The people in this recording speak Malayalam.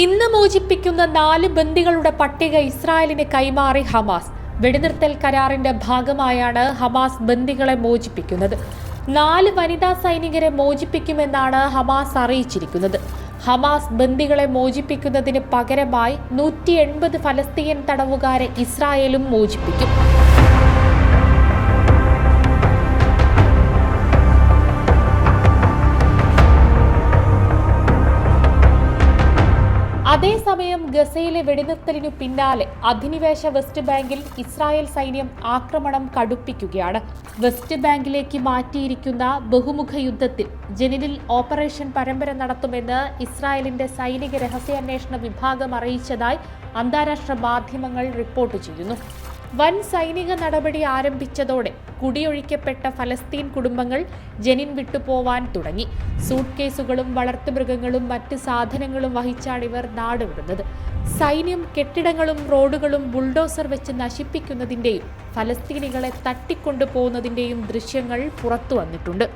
ഇന്ന് മോചിപ്പിക്കുന്ന നാല് ബന്ദികളുടെ പട്ടിക ഇസ്രായേലിന് കൈമാറി ഹമാസ്. വെടിനിർത്തൽ കരാറിന്റെ ഭാഗമായാണ് ഹമാസ് ബന്ദികളെ മോചിപ്പിക്കുന്നത്. നാല് വനിതാ സൈനികരെ മോചിപ്പിക്കുമെന്നാണ് ഹമാസ് അറിയിച്ചിരിക്കുന്നത്. ഹമാസ് ബന്ദികളെ മോചിപ്പിക്കുന്നതിന് പകരമായി നൂറ്റി എൺപത് ഫലസ്തീൻ തടവുകാരെ ഇസ്രായേലും മോചിപ്പിക്കും. അതേസമയം ഗസയിലെ വെടിനിർത്തലിനു പിന്നാലെ അധിനിവേശ വെസ്റ്റ് ബാങ്കിൽ ഇസ്രായേൽ സൈന്യം ആക്രമണം കടുപ്പിക്കുകയാണ്. വെസ്റ്റ് ബാങ്കിലേക്ക് മാറ്റിയിരിക്കുന്ന ബഹുമുഖ യുദ്ധത്തിൽ ജനിനിൽ ഓപ്പറേഷൻ പരമ്പര നടത്തുമെന്ന് ഇസ്രായേലിന്റെ സൈനിക രഹസ്യാന്വേഷണ വിഭാഗം അറിയിച്ചതായി അന്താരാഷ്ട്ര മാധ്യമങ്ങൾ റിപ്പോർട്ട് ചെയ്യുന്നു. വൻ സൈനിക നടപടി ആരംഭിച്ചതോടെ കുടിയൊഴിക്കപ്പെട്ട ഫലസ്തീൻ കുടുംബങ്ങൾ ജനിൻ വിട്ടുപോവാൻ തുടങ്ങി. സൂട്ട് കേസുകളും വളർത്തുമൃഗങ്ങളും മറ്റ് സാധനങ്ങളും വഹിച്ചാണ് ഇവർ നാടുവിടുന്നത്. സൈന്യം കെട്ടിടങ്ങളും റോഡുകളും ബുൾഡോസർ വെച്ച് നശിപ്പിക്കുന്നതിന്റെയും ഫലസ്തീനികളെ തട്ടിക്കൊണ്ടുപോകുന്നതിന്റെയും ദൃശ്യങ്ങൾ പുറത്തു വന്നിട്ടുണ്ട്.